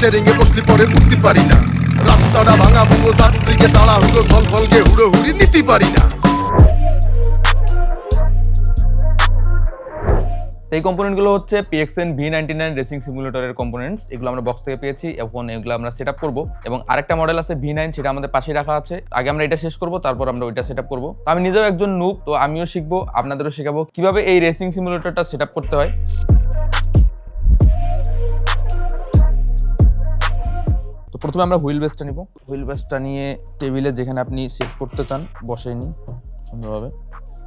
Steering এ পরে উঠতে পারি না। রাস্তাটা ভাঙা ভুঙ্গো যাত্রীকে তাড়া হুড়ো সল ফলকে হুড়ো হুড়ি নিতে পারি না। এই কম্পোনেন্টগুলো হচ্ছে PXN V ninety nine racing সিমুলেটরের components এগুলো আমরা বক্স থেকে পেয়েছি এখন এগুলো আমরা সেট আপ করব। এবং আরেকটা মডেল আছে ভি নাইন সেটা আমাদের পাশে রাখা আছে। আগে আমরা এটা শেষ করব, তারপর আমরা ওইটা সেট আপ করব। আমি নিজেও একজন নুব তো আমিও শিখব, আপনাদেরও শেখাবো। কীভাবে এই রেসিং সিমুলেটরটা সেট আপ করতে হয়? প্রথমে আমরা হুইল বেসটা নিব। হুইল বেসটা নিয়ে টেবিলে যেখানে আপনি সেট করতে চান বসে নিই সুন্দরভাবে।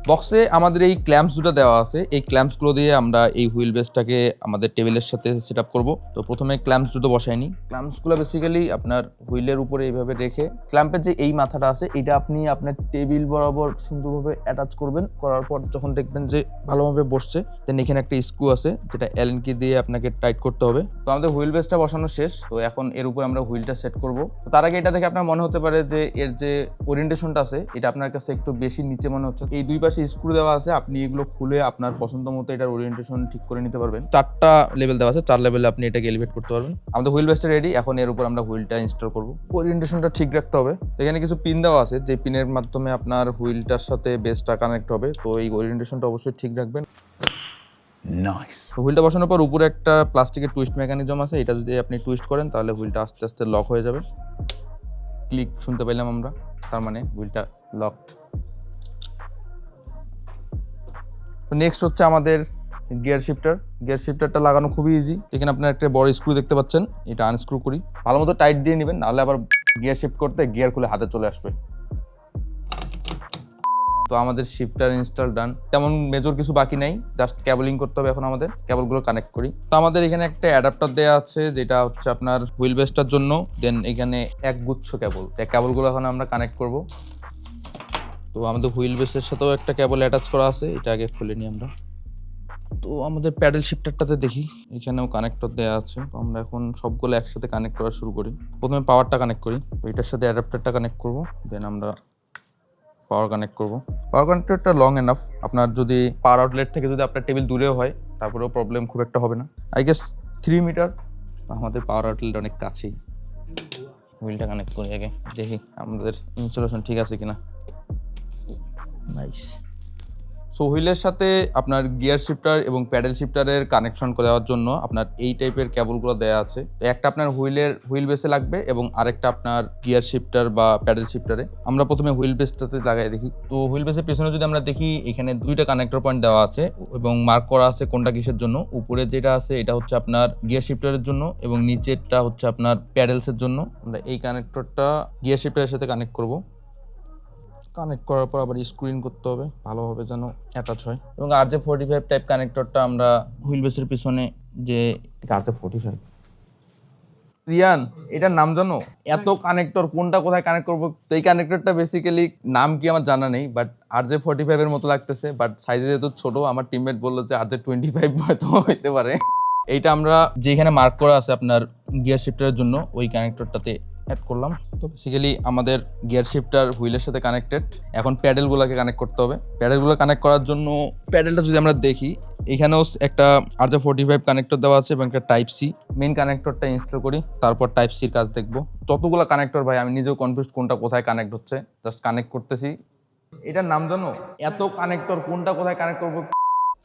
বক্সে আমাদের এই ক্ল্যাম্পস দুটো দেওয়া আছে। এই ক্ল্যাম্পসগুলো দিয়ে আমরা এই হুইল বেসটাকে আমাদের টেবিলের সাথে সেট আপ করব। তো প্রথমে ক্ল্যাম্পস দুটো বসাই নিই। ক্ল্যাম্পসগুলো বেসিক্যালি আপনার হুইলের উপরে এইভাবে রেখে ক্ল্যাম্পের যে এই মাথাটা আছে, এটা আপনি আপনার টেবিল বরাবর সুন্দরভাবে অ্যাটাচ করবেন। করার পর যখন দেখবেন যে ভালোভাবে বসছে দেন এখানে একটা স্ক্রু আছে, যেটা অ্যালেন কি দিয়ে আপনাকে টাইট করতে হবে। তো আমাদের হুইল বেসটা বসানো শেষ। তো এখন এর উপর আমরা হুইলটা সেট করব। তো তার আগে এটা দেখে আপনার মনে হতে পারে যে এর যে ওরিয়েন্টেশনটা আছে, এটা আপনার কাছে একটু বেশি নিচে মনে হচ্ছে। এই দুই পাশে স্ক্রু দেওয়া আছে আপনি এগুলো খুলে আপনার পছন্দ মতো এটার ওরিয়েন্টেশন ঠিক করে নিতে পারবেন। চারটা লেভেল দেওয়া আছে চার লেভেলে আপনি এটাকে এলিভেট করতে পারবেন। আমাদের হুইল বেসটা রেডি এখন এর উপর আমরা হুইলটা ইনস্টল করব। ওরিয়েন্টেশনটা ঠিক রাখতে হবে। এখানে কিছু পিন দেওয়া আছে যে পিনের মাধ্যমে আপনার হুইলটার সাথে বেসটা কানেক্ট হবে তো এই ওরিয়েন্টেশনটা অবশ্যই ঠিক রাখবেন। তো হুইলটা বসানোর পর উপরে একটা প্লাস্টিকের টুইস্ট মেকানিজম আছে এটা যদি আপনি টুইস্ট করেন তাহলে হুইলটা আস্তে আস্তে লক হয়ে যাবে। ক্লিক শুনতে পেলাম আমরা তার মানে হুইলটা লকড তো নেক্সট হচ্ছে আমাদের গিয়ার শিফটার গিয়ার শিফটারটা লাগানো খুবই ইজি এখানে আপনার একটা বড় স্ক্রু দেখতে পাচ্ছেন। এটা আনস্ক্রু করি। ভালো মতো টাইট দিয়ে নেবেন, নাহলে আবার গিয়ার শিফট করতে গিয়ার খুলে হাতে চলে আসবে। তো আমাদের শিফটার ইনস্টল ডান তেমন মেজর কিছু বাকি নাই জাস্ট ক্যাবলিং করতে হবে এখন আমাদের কেবলগুলো কানেক্ট করি। তো আমাদের এখানে একটা অ্যাডাপ্টার দেওয়া আছে, যেটা হচ্ছে আপনার হুইল বেসটার জন্য দেন এখানে এক গুচ্ছ কেবল এই কেবলগুলো এখন আমরা কানেক্ট করব। তো আমাদের হুইল বেসের সাথেও একটা কেবল অ্যাটাচ করা আছে, এটা আগে খুলে নিই আমরা। তো আমাদের প্যাডেল শিফটারটাতে দেখি, এখানেও কানেক্টর দেওয়া আছে। তো আমরা এখন সবগুলো একসাথে কানেক্ট করা শুরু করি। প্রথমে পাওয়ারটা কানেক্ট করি এটার সাথে অ্যাডাপ্টারটা কানেক্ট করব দেন আমরা পাওয়ার কানেক্ট করব। পাওয়ার কানেক্টরটা লং এনাফ আপনার যদি পাওয়ার আউটলেট থেকে যদি আপনার টেবিল দূরেও হয়, তারপরেও প্রবলেম খুব একটা হবে না। আই গেস থ্রি মিটার আমাদের পাওয়ার আউটলেট অনেক কাছেই। হুইলটা কানেক্ট করি আগে, দেখি আমাদের ইনস্টলেশন ঠিক আছে কিনা। নাইস সো হুইলের সাথে আপনার গিয়ার শিফটার এবং প্যাডেল শিফটারের কানেকশন দেওয়ার জন্য আপনার এই টাইপের কেবলগুলো দেওয়া আছে। তো একটা আপনার হুইলের, হুইল বেসে লাগবে এবং আরেকটা আপনার গিয়ার শিফটার বা প্যাডেল শিফটারে। আমরা প্রথমে হুইল বেসটাতে লাগাই দেখি। তো হুইল বেসের পেছনে যদি আমরা দেখি, এখানে দুইটা কানেক্টর পয়েন্ট দেওয়া আছে এবং মার্ক করা আছে কোনটা কিসের জন্য। উপরে যেটা আছে, এটা হচ্ছে আপনার গিয়ার শিফটারের জন্য এবং নিচেরটা হচ্ছে আপনার প্যাডেলসের জন্য। আমরা এই কানেক্টরটা গিয়ার শিফটারের সাথে কানেক্ট করব। কানেক্ট করার পর আবার স্ক্রিন করতে হবে ভালোভাবে যেন অ্যাটাচ হয়। এবং আর যে ফোর্টি ফাইভ টাইপ কানেক্টরটা আমরা হুইল বেসের পিছনে যে আর যে ফোর্টি ফাইভ রিয়ান এটার নাম জানো? এত কানেক্টর কোনটা কোথায় কানেক্ট করব? এই কানেক্টরটা বেসিক্যালি নাম কি আমার জানা নেই বাট আর যে ফোর্টি ফাইভের মতো লাগতেছে বাট সাইজে যেহেতু ছোট আমার টিমমেট বলল যে আর যে টোয়েন্টি ফাইভ হয়তো হইতে পারে। এইটা আমরা যেখানে মার্ক করা আছে আপনার গিয়ার শিফটারের জন্য ওই কানেক্টরটাতে অ্যাড করলাম। তো বেসিক্যালি আমাদের গিয়ার শিফটার হুইলের সাথে কানেক্টেড এখন প্যাডেলগুলোকে কানেক্ট করতে হবে। প্যাডেলগুলো কানেক্ট করার জন্য প্যাডেলটা যদি আমরা দেখি, এখানেও একটা আর যে ফোর্টি ফাইভ কানেক্টর দেওয়া আছে এবং একটা টাইপ সি মেন কানেক্টরটা ইনস্টল করি, তারপর টাইপ সির কাজ দেখব। যতগুলো কানেক্টর ভাই, আমি নিজেও কনফিউজ কোনটা কোথায় কানেক্ট হচ্ছে। জাস্ট কানেক্ট করতেছি। এটার নাম জানো? এত কানেক্টর কোনটা কোথায় কানেক্ট করব?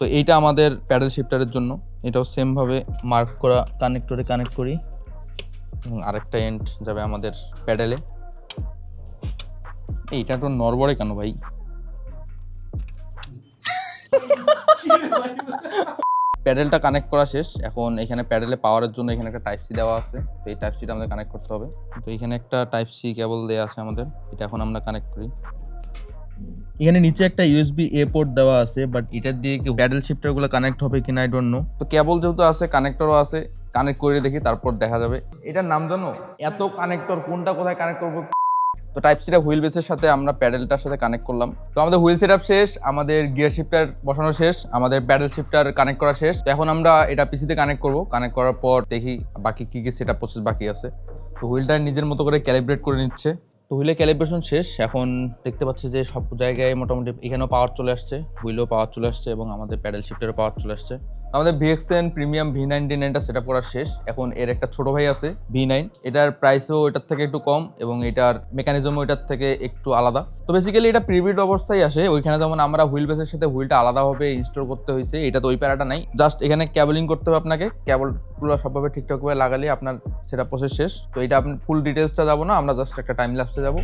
তো এইটা আমাদের প্যাডেল শিফটারের জন্য। এটাও সেমভাবে মার্ক করা কানেক্টরে কানেক্ট করি। এবং আরেকটা এন্ড যাবে আমাদের প্যাডেলে। এইটা তো নরবরে কেন ভাই? প্যাডেলটা কানেক্ট করা শেষ। এখন এখানে প্যাডেলে পাওয়ারের জন্য এখানে একটা টাইপ সি দেওয়া আছে। তো এই টাইপ সিটা আমাদের কানেক্ট করতে হবে। তো এখানে একটা টাইপ সি কেবল দেওয়া আছে আমাদের। এটা এখন আমরা কানেক্ট করি। এখানে নিচে একটা ইউএসবি এ পোর্ট দেওয়া আছে বাট এটার দিয়ে কি প্যাডেল শিফটারগুলো কানেক্ট হবে কিনা আই ডোন্ট নো তো কেবল যেহেতু আছে কানেক্টরও আছে কানেক্ট করে দেখি, তারপর দেখা যাবে। এটার নাম জানো? এত কানেক্টর কোনটা কোথায় কানেক্ট করব? তো টাইপ সিটা হুইল বেসের সাথে আমরা প্যাডেলটার সাথে কানেক্ট করলাম। তো আমাদের হুইল সেটআপ শেষ, আমাদের গিয়ার শিফটার বসানো শেষ, আমাদের প্যাডেল শিফটার কানেক্ট করা শেষ। তো এখন আমরা এটা পিসিতে কানেক্ট করব। কানেক্ট করার পর দেখি বাকি কী কি সেটআপ প্রসেস বাকি আছে। তো হুইলটা নিজের মতো করে ক্যালিব্রেট করে নিচ্ছে। তো হুইলে ক্যালিব্রেশন শেষ। এখন দেখতে পাচ্ছি যে সব জায়গায় মোটামুটি এখানেও পাওয়ার চলে আসছে হুইলেও পাওয়ার চলে আসছে এবং আমাদের প্যাডেল শিফটেরও পাওয়ার চলে আসছে। আমাদের ভিএক্সএন প্রিমিয়াম ভি নাইনটি নাইনটা সেট করা শেষ। এখন এর একটা ছোট ভাই আছে ভি নাইন এটার প্রাইসও এটার থেকে একটু কম এবং এটার মেকানিজমও এটার থেকে একটু আলাদা। তো বেসিক্যালি এটা প্রিবিল্ড অবস্থায় আসে। ওইখানে যেমন আমরা হুইল বেসের সাথে হুইলটা আলাদাভাবে ইনস্টল করতে হয়েছে, এটা তো ওই প্যারাটা নাই। জাস্ট এখানে ক্যাবলিং করতে হবে আপনাকে। ক্যাবলগুলো সবভাবে ঠিকঠাকভাবে লাগালে আপনার সেটা প্রসেস শেষ। তো এটা আপনি ফুল ডিটেলসটা যাব না, আমরা জাস্ট একটা টাইম ল্যাপসে যাব।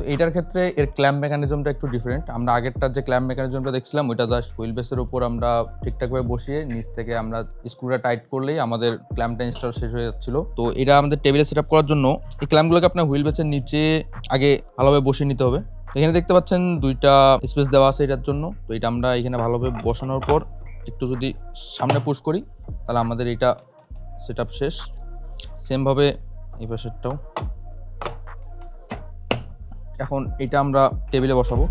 তো এটার ক্ষেত্রে এর ক্ল্যাম্প মেকানিজমটা একটু ডিফারেন্ট আমরা আগেরটার যে ক্ল্যাম্প মেকানিজমটা দেখছিলাম, ওইটা জাস্ট হুইল বেসের উপর আমরা ঠিকঠাকভাবে বসিয়ে নিচ থেকে আমরা স্ক্রুটা টাইট করলেই আমাদের ক্ল্যাম্পটা ইনস্টল শেষ হয়ে যাচ্ছিল। তো এটা আমাদের টেবিলে সেট করার জন্য এই ক্ল্যাম্পগুলোকে আপনার হুইল বেসের নিচে আগে ভালোভাবে বসিয়ে নিতে হবে। এখানে দেখতে পাচ্ছেন দুইটা স্পেস দেওয়া আছে এটার জন্য। তো এটা আমরা এখানে ভালোভাবে বসানোর পর একটু যদি সামনে পুশ করি, তাহলে আমাদের এটা সেট শেষ। সেমভাবে এই পাশেরটাও। এখন এটা আমরা টেবিলে বসাবো।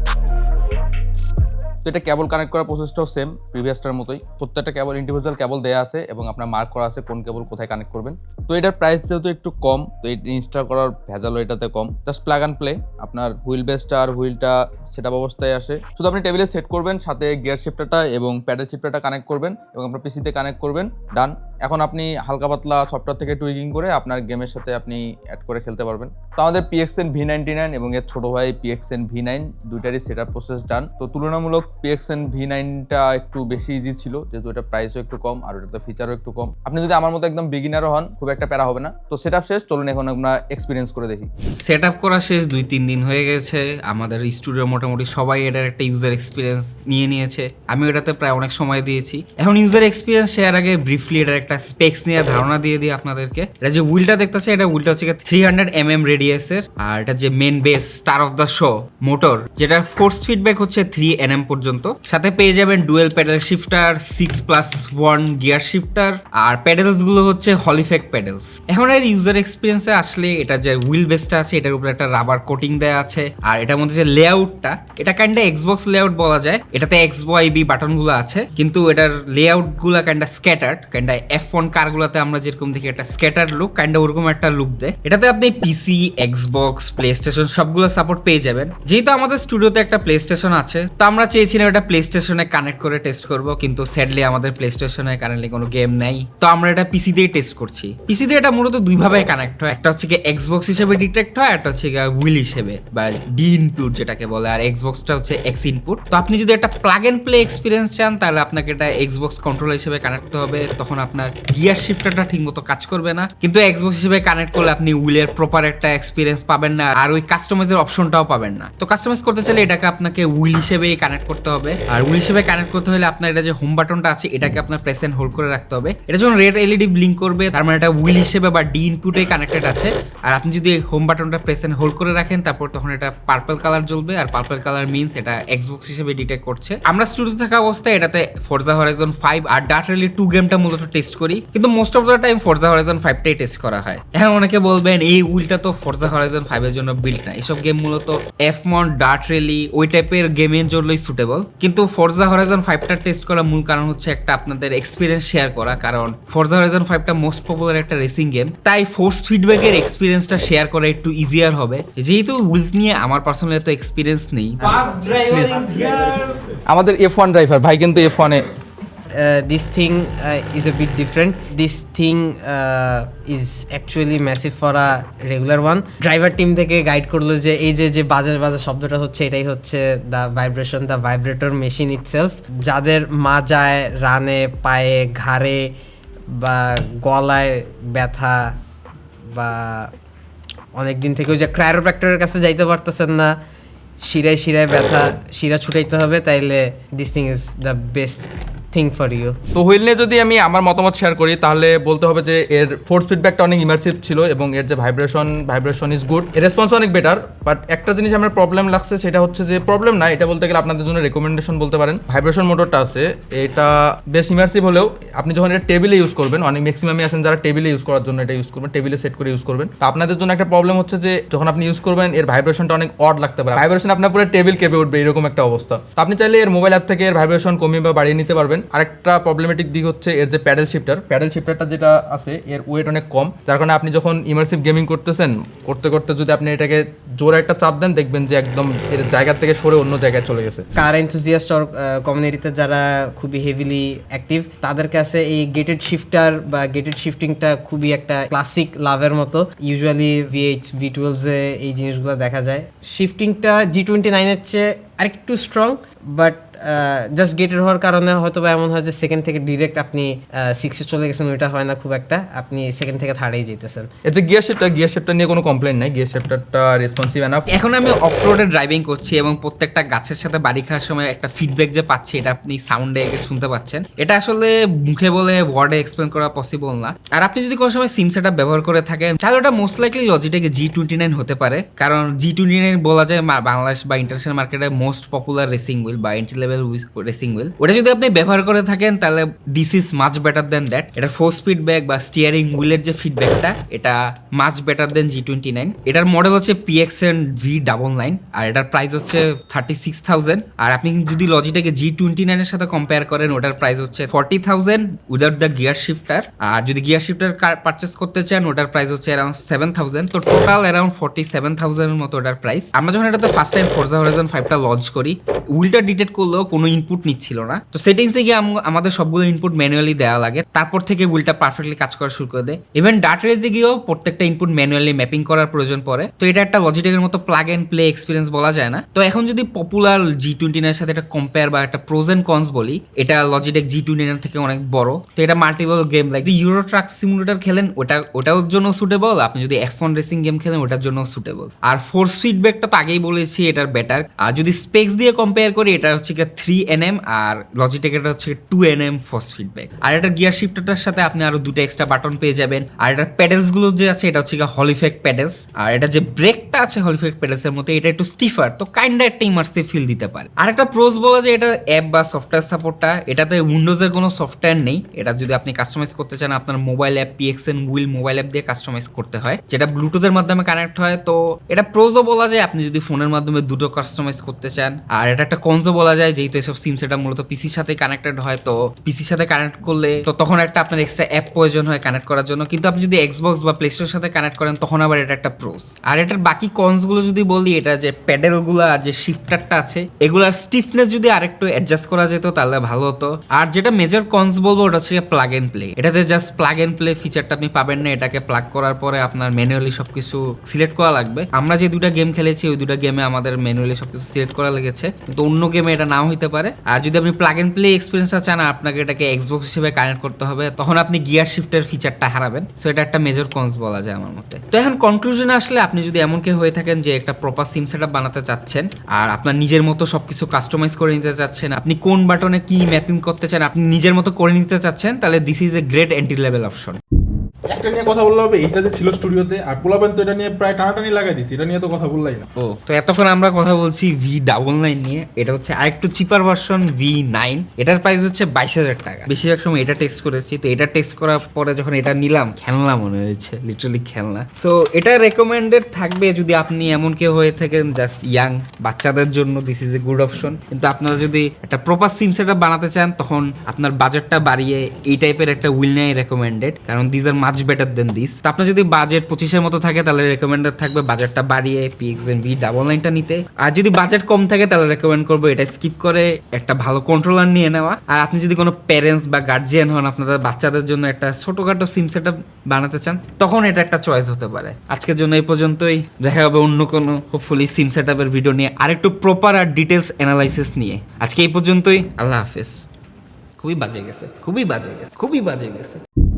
তো এটা কেবল কানেক্ট করার প্রসেসটাও সেম প্রিভিয়াসটার মতোই। প্রত্যেকটা কেবল ইন্ডিভিজুয়াল কেবল দেওয়া আছে এবং আপনার মার্ক করা আছে কোন কেবল কোথায় কানেক্ট করবেন। তো এটার প্রাইস যেহেতু একটু কম, তো এটা ইনস্টল করার ভেজালও এটাতে কম। জাস্ট প্লাগ অ্যান্ড প্লে আপনার হুইল বেসটা আর হুইলটা সেট আপ অবস্থায় আসে। শুধু আপনি টেবিলে সেট করবেন, সাথে গিয়ার শিফটারটা এবং প্যাডেল শিফটারটা কানেক্ট করবেন এবং আপনার পিসিতে কানেক্ট করবেন ডান এখন আপনি হালকা পাতলা সফটওয়্যার থেকে টুইকিং করে আপনার গেমের সাথে আপনি অ্যাড করে খেলতে পারবেন। তো আমাদের পিএক্সএন ভি নাইনটি নাইন এবং এর ছোটো ভাই পিএক্সএন ভি নাইন দুইটারই সেট আপ প্রসেস ডান তো তুলনামূলক পিএক্সএন ভি নাইনটা একটু বেশি ইজি ছিল, যেহেতু এটা প্রাইসও একটু কম আর ওটাতে ফিচারও একটু কম। আপনি যদি আমার মতো একদম বিগিনারও হন, খুব একটা প্যারা হবে না। তো সেট আপ শেষ, চলুন এখন আমরা এক্সপিরিয়েন্স করে দেখি। সেট আপ করা শেষ, দুই তিন দিন হয়ে গেছে। আমাদের স্টুডিও মোটামুটি সবাই এটার একটা ইউজার এক্সপিরিয়েন্স নিয়ে নিয়েছে। আমি ওটাতে প্রায় অনেক সময় দিয়েছি। এখন ইউজার এক্সপিরিয়েন্স শেয়ার আগে ব্রিফলি এটার একটা স্পেক্স নিয়ে ধারণা দিয়ে দিই আপনাদেরকে। এটা যে উইলটা দেখতেছে এটা উইলটা হচ্ছে থ্রি হান্ড্রেড এম এম রেডিয়াসের আর এটা যে main base star of the show motor যেটা ফোর্স ফিডব্যাক হচ্ছে থ্রি এন এম পর্যন্ত। সাথে পেয়ে যাবেন dual paddle shifter six plus one gear shifter আর প্যাডেলসগুলো হচ্ছে হলিফেক প্যাডেলস এখন এর ইউজার এক্সপিরিয়েন্সে আসলে এটা যে হুইল বেসটা আছে, এটার উপরে একটা রাবার কোটিং দেওয়া আছে, আর এটার মধ্যে যে লেআউটটা এটা কাইন্ডা এক্সবক্স লেআউট বলা যায়। এটাতে এক্স ওয়াই বি বাটনগুলো আছে, কিন্তু এটার লেআউটগুলা kinda scattered kinda F one car গুলাতে আমরা যেরকম দেখি একটা স্ক্যাটার্ড লুক কাইন্ডা ওরকম একটা লুক দেয়। এটাতে আপনি পিসি এক্সবক্স প্লে স্টেশন সবগুলো সাপোর্ট পেয়ে যাবেন। যেহেতু আমাদের স্টুডিওতে একটা প্লে স্টেশন আছে, তো আমরা চেয়েছিলাম এটা প্লে স্টেশনে কানেক্ট করে টেস্ট করব, কিন্তু স্যাডলি আমাদের প্লে স্টেশনে কারেন্টলি কোনো গেম নেই। তো আমরা এটা পিসি দিয়ে টেস্ট করছি। পিসি দিয়ে এটা মূলত দুইভাবে কানেক্ট হয়। একটা হচ্ছে গিয়ে এক্সবক্স হিসেবে ডিটেক্ট হয়, একটা হচ্ছে গিয়ে হুইল হিসেবে, বা ডি ইনপুট যেটাকে বলে, আর এক্সবক্সটা হচ্ছে এক্স ইনপুট তো আপনি যদি একটা প্লাগ এন্ড প্লে এক্সপিরিয়েন্স চান, তাহলে আপনাকে এটা এক্সবক্স কন্ট্রোল হিসেবে কানেক্ট হবে। তখন আপনার গিয়ার শিফটারটা ঠিকমতো কাজ করবে না। কিন্তু এক্সবক্স হিসেবে কানেক্ট করলে আপনি হুইলের প্রপার একটা এক্সপিরিয়েন্স পাবেন না, আর ওই কাস্টমাইজের অপশনটাও পাবেন না। তো কাস্টমাইজ করতে চাইলে এটাকে আপনাকে হুইল হিসেবেই কানেক্ট করতে হবে। আর হুইল হিসেবে কানেক্ট করতে হলে আপনার এটা যে হোম বাটনটা আছে, এটাকে আপনার প্রেস এন্ড হোল্ড করে রাখতে হবে। এটা যখন রেড এলইডি ব্লিঙ্ক করবে, তার মানে এটা হুইল হিসেবে বা ডি ইনপুটে কানেক্টেড আছে। আর আপনি যদি হোম বাটনটা প্রেস এন্ড হোল্ড করে রাখেন, তারপর তখন এটা পার্পল কালার জ্বলবে। আর পার্পল কালার মিন্স এটা এক্সবক্স হিসেবে ডিটেক্ট করছে। আমরা স্টুডিও থাকা অবস্থায় এটাতে ফোর্জা হরাইজন ফাইভ আর ডার্ট রেলি টু গেমটা মূলত টেস্ট করি কিন্তু most of the time Forza Horizon ফাইভটাই test করা হয়। এখন অনেকে বলবেন এই উইলটা তো ফোর্জা হরাইজন ফাইভের জন্য বিল্ড না। এসব গেম মূলত এফ মন ডার্ট রেলি ওই টাইপের গেমের জন্যই সুটেবল কিন্তু ফোর্জা হরাইজন ফাইভটা টেস্ট করার মূল কারণ হচ্ছে একটা আপনাদের এক্সপিরিয়েন্স শেয়ার করা কারণ ফোর্জা হরাইজন ফাইভটা মোস্ট পপুলার একটা রেসিং গেম তাই ফোর্স ফিডব্যাকের এক্সপিরিয়েন্সটা শেয়ার করা একটু ইজিয়ার হবে। যেহেতু উইলস নিয়ে আমার পার্সোনালি এত এক্সপিরিয়েন্স নেই। আমাদের এফ ওয়ান ড্রাইভার ভাই কিন্তু এফ ওয়ানে this thing uh, is a bit different. This thing uh, is actually massive for a regular one. Driver team থেকে গাইড করল যে এই যে যে বাজার বাজার শব্দটা হচ্ছে এটাই হচ্ছে the vibration the vibrator machine itself যাদের মাজায় রানে পায়ে ঘাড়ে বা গলায় ব্যথা বা অনেক দিন থেকে ওই যে ক্রায়োপ্র্যাক্টরের কাছে যাইতে পারতেছেন না শিরায় শিরায় ব্যথা শিরা ছুটাইতে হবে তাইলে this thing is the best thing for you তো হুইল নিয়ে যদি আমি আমার মতামত শেয়ার করি, তাহলে বলতে হবে যে এর ফোর্স ফিডব্যাকটা অনেক ইমার্সিভ ছিল এবং এর যে ভাইব্রেশন ভাইব্রেশন ইজ গুড এর রেসপন্স অনেক বেটার বাট একটা জিনিস আমার প্রবলেম লাগছে, সেটা হচ্ছে যে প্রবলেম না এটা বলতে গেলে আপনাদের জন্য রেকমেন্ডেশন বলতে পারেন। ভাইব্রেশন মোটরটা আছে, এটা বেশ ইমার্সিভ হলেও আপনি যখন এটা টেবিলে ইউজ করবেন, অনেক ম্যাক্সিমামই আছেন যারা টেবিলে ইউজ করার জন্য এটা ইউজ করবেন টেবিলে সেট করে ইউজ করবেন। তো আপনাদের জন্য একটা প্রবলেম হচ্ছে যে যখন আপনি ইউজ করবেন, এর ভাইব্রেশনটা অনেক অড লাগতে পারে। ভাইব্রেশন আপনার পুরো টেবিল কেঁপে উঠবে, এরকম একটা অবস্থা। তো আপনি চাইলে এর মোবাইল অ্যাপ থেকে এর ভাইব্রেশন কমিয়ে বা বাড়িয়ে নিতে পারবেন। পারবেন আরেকটা প্রবলেমেটিক দিক হচ্ছে এর যে প্যাডেল শিফটার প্যাডেল শিফটারটা যেটা আছে, এর ওয়েট অনেক কম। যার কারণে আপনি যখন ইমার্সিভ গেমিং করতেছেন, করতে করতে যদি আপনি এটাকে জোরে একটা চাপ দেন, দেখবেন যে একদম এর জায়গা থেকে সরে অন্য জায়গায় চলে গেছে। কার এনথুজিয়াস্ট কমিউনিটিতে যারা খুবই হেভিলি অ্যাক্টিভ তাদের কাছে এই গেটেড শিফটার বা গেটেড শিফটিংটা খুবই একটা ক্লাসিক লাভের মতো। ইউজুয়ালি ভিএইচ ভি টুয়েলভসে এই জিনিসগুলো দেখা যায়। শিফটিংটা জি টোয়েন্টি নাইনের চেয়ে আরেকটু স্ট্রং বাট জাস্ট গেটেড হওয়ার কারণে হয়তো বা এমন হয় যে সেকেন্ড থেকে ডিরেক্ট আপনি সিক্সে চলে গেছেন ওইটা হয় না খুব একটা। আপনি সেকেন্ড থেকে থার্ডেই যেতেছেন। যে গিয়ার শিফটার গিয়ার শিফটার নিয়ে কোনো কমপ্লেন নাই। গিয়ার শিফটারটা রেসপন্সিভ এনাফ এখন আমি অফ রোডে ড্রাইভিং করছি এবং প্রত্যেকটা গাছের সাথে বাড়ি খাওয়ার সময় একটা ফিডব্যাক যে পাচ্ছি এটা আপনি সাউন্ডে শুনতে পাচ্ছেন। এটা আসলে মুখে বলে ওয়ার্ডে এক্সপ্লেন করা পসিবল না। আর আপনি যদি কোনো সময় সিম সেটআপ ব্যবহার করে থাকেন তাহলে ওটা most likely Logitech G twenty nine হতে পারে। কারণ জি টোয়েন্টি নাইন বলা যায় বাংলাদেশ বা ইন্টারন্যাশনাল মার্কেটে মোস্ট পপুলার রেসিং হুইল বা এন্ট্রি লেভেল রেসিং হুইল ওটা যদি আপনি ব্যবহার করে থাকেন, তাহলে this is much better than that এটা ফোর স্পিড ব্যাক বা স্টিয়ারিং হুইলের যে ফিডব্যাকটা এটা much better than G twenty nine এটার মডেল হচ্ছে PX N V double nine আর এটার প্রাইস হচ্ছে থার্টি সিক্স থাউজেন্ড আর আপনি যদি লজিটাকে জি টোয়েন্টি নাইনের সাথে কম্পেয়ার করেন, ওটার প্রাইস হচ্ছে forty thousand without the gear shifter আর যদি গিয়ার শিফটার পারচেস করতে চান, ওটার প্রাইস হচ্ছে অ্যারাউন্ড সেভেন থাউজেন্ড তো টোটাল অ্যারাউন্ড ফর্টি সেভেন থাউজেন্ডের মতো ওটার প্রাইস আমরা যখন এটাতে ফার্স্ট টাইম ফোরজা হরাইজন ফাইভটা লঞ্চ করি উইলটা ডিটেক্ট করলেও কোনো ইনপুট নিচ্ছিল না। তো সেটিংস থেকে আমাদের সবগুলো ইনপুট ম্যানুয়ালি দেওয়া লাগে। তারপর থেকে উইলটা পারফেক্টলি কাজ করা শুরু করে দেয়। ইভেন ডাটা রেজে গিয়েও প্রত্যেকটা ইনপুট ম্যানুয়ালি ম্যাপিং করার প্রয়োজন পড়ে। তো এটা একটা লজিটেকের মতো প্লাগ এন্ড প্লে এক্সপিরিয়েন্স বলা যায় না। তো এখন যদি পপুলার জি টোয়েন্টি নাইনের সাথে একটা কম্পেয়ার বা একটা প্রোজ এন্ড কনস বলি, এটা লজিটেক জি টোয়েন্টি নাইন থেকে অনেক বড়। তো এটা multiple game like Euro truck simulator খেলেন, ওটা ওটার জন্য সুটেবল আপনি যদি এফ রেসিং গেম খেলেন, ওটার জন্য সুটেবল আর ফোর্স ফিডব্যাকটা তো আগেই বলেছি, এটার বেটার আর যদি স্পেক্স দিয়ে কম্পেয়ার করি, এটা হচ্ছে থ্রি এন এম আর লজিটেক এটা হচ্ছে two N M force feedback আর এটা গিয়ার শিফটারটার সাথে আপনি আরও দুটো এক্সট্রা বাটন পেয়ে যাবেন। আর এটার প্যাডেলসগুলো যে আছে, এটা হচ্ছে হলিফেক প্যাডেলস আর এটা যে ব্রেকটা আছে হলিফেক প্যাডেলস এর মধ্যে, এটা একটু স্টিফার তো কাইন্ড একটা ইমার্সিভ ফিল দিতে পারে। আর একটা প্রোজ বলা যে এটা অ্যাপ বা সফটওয়্যার সাপোর্টটা এটাতে উইন্ডোজের কোনো সফটওয়্যার নেই। এটা যদি আপনি কাস্টমাইজ করতে চান, আপনার mobile app PXN wheel mobile app দিয়ে কাস্টমাইজ করতে হয়, যেটা ব্লুটুথের মাধ্যমে কানেক্ট হয়। তো এটা প্রোজও বলা যায়, আপনি যদি ফোনের মাধ্যমে দুটো কাস্টমাইজ করতে চান। আর এটা একটা কনজো বলা যায় যেহেতু এসব সিম সেটা মূলত পিসির সাথে কানেক্টেড হয়, তো পিসির সাথে কানেক্ট করলে তো তখন একটা আপনার এক্সট্রা অ্যাপ প্রয়োজন হয় কানেক্ট করার জন্য। কিন্তু আপনি যদি এক্সবক্স বা প্লেস্টোর সাথে কানেক্ট করেন, তখন আবার এটা একটা প্রোস আর এটার বাকি কনসগুলো যদি বলি, এটা যে প্যাডেলগুলো আর যে শিফটারটা আছে, এগুলার স্টিফনেস যদি আরেকটু অ্যাডজাস্ট করা যেত, তাহলে ভালো হতো। আর যেটা মেজর কনস বলব, ওটা হচ্ছে প্লাগ এন্ড প্লে এটাতে জাস্ট প্লাগ এন্ড প্লে ফিচারটা আপনি পাবেন না, এটাকে প্লাগ করার পরে আপনার ম্যানুয়ালি সবকিছু সিলেক্ট করা লাগবে। আমরা যে দুটা গেম খেলেছি, ওই দুটা গেমে আমাদের ম্যানুয়ালি সবকিছু সিলেক্ট করা লেগেছে। কিন্তু অন্য গেমে এটা নাও হইতে পারে। আর যদি আপনি প্লাগ এন্ড প্লে এক্সপিরিয়েন্সটা চান, আপনাকে এটাকে এক্সবক্স হিসেবে কানেক্ট করতে হবে, তখন আপনি গিয়ার শিফটের ফিচারটা হারাবেন। সো এটা একটা মেজর কনস বলা যায় আমার মতে। তো এখন কনক্লুশনে আসলে আপনি যদি এমন কেউ হয়ে থাকেন যে একটা প্রপার সিম সেটআপ বানাতে চাচ্ছেন, আর আপনার নিজের মতো সবকিছু কাস্টমাইজ করে নিতে চাচ্ছেন, আপনি কোন বাটনে কি ম্যাপিং করতে চান, আপনি নিজের মতো করে নিতে চাচ্ছেন, তাহলে this is a great entry level option একটা নিয়ে কথা বললে হবে, এইটা যে ছিল স্টুডিওতে, আর পোলাবেন তো এটা নিয়ে প্রায় টানাটানি লাগাই দিছি, এটা নিয়ে তো কথা বললাই না। ও, তো এতক্ষণ আমরা কথা বলছি ভি ডাবল নাইন নিয়ে, এটা হচ্ছে আরেকটু চিপার ভার্সন ভি নাইন এটার প্রাইস হচ্ছে বাইশ হাজার টাকা। বেশিরভাগ সময় এটা টেস্ট করেছি তো এটা টেস্ট করার পরে যখন এটা নিলাম, খেলনা মনে হয়েছে লিটারালি খেলনা। সো এটা রেকমেন্ডেড থাকবে যদি আপনি এমন কেউ হয়ে থাকেন জাস্ট ইয়াং বাচ্চাদের জন্য this is a good option কিন্তু আপনারা যদি একটা প্রপার সিম সেট বানাতে চান, তখন আপনার বাজেটটা বাড়িয়ে এই টাইপের একটা উইল নেই রেকমেন্ডেড কারণ this are much better than this তো আপনার যদি বাজেট পঁচিশের মতো থাকে, তাহলে রেকমেন্ডেড থাকবে বাজেটটা বাড়িয়ে পিএক্স এন ভি ডাবল নাইনটা নিতে। আর যদি বাজেট কম থাকে, তাহলে রেকমেন্ড করব এটা স্কিপ করে, একটা ভালো কন্ট্রোলার নিয়ে নেওয়া। আর আপনি যদি কোনো প্যারেন্টস বা গার্জিয়ান হন, আপনাদের বাচ্চাদের জন্য একটা ছোটখাটো সিম সেট বানাতে চান, তখন এটা একটা চয়েস হতে পারে। আজকের জন্য এই পর্যন্তই। দেখা হবে অন্য কোনো হোপফুলি সিম সেট ভিডিও নিয়ে। আরেকটু প্রপার আর ডিটেলস অ্যানালাইসিস নিয়ে। আজকে এই পর্যন্তই। আল্লাহ হাফেজ। খুবই বাজে গেছে। খুবই বাজে গেছে। খুবই বাজে গেছে।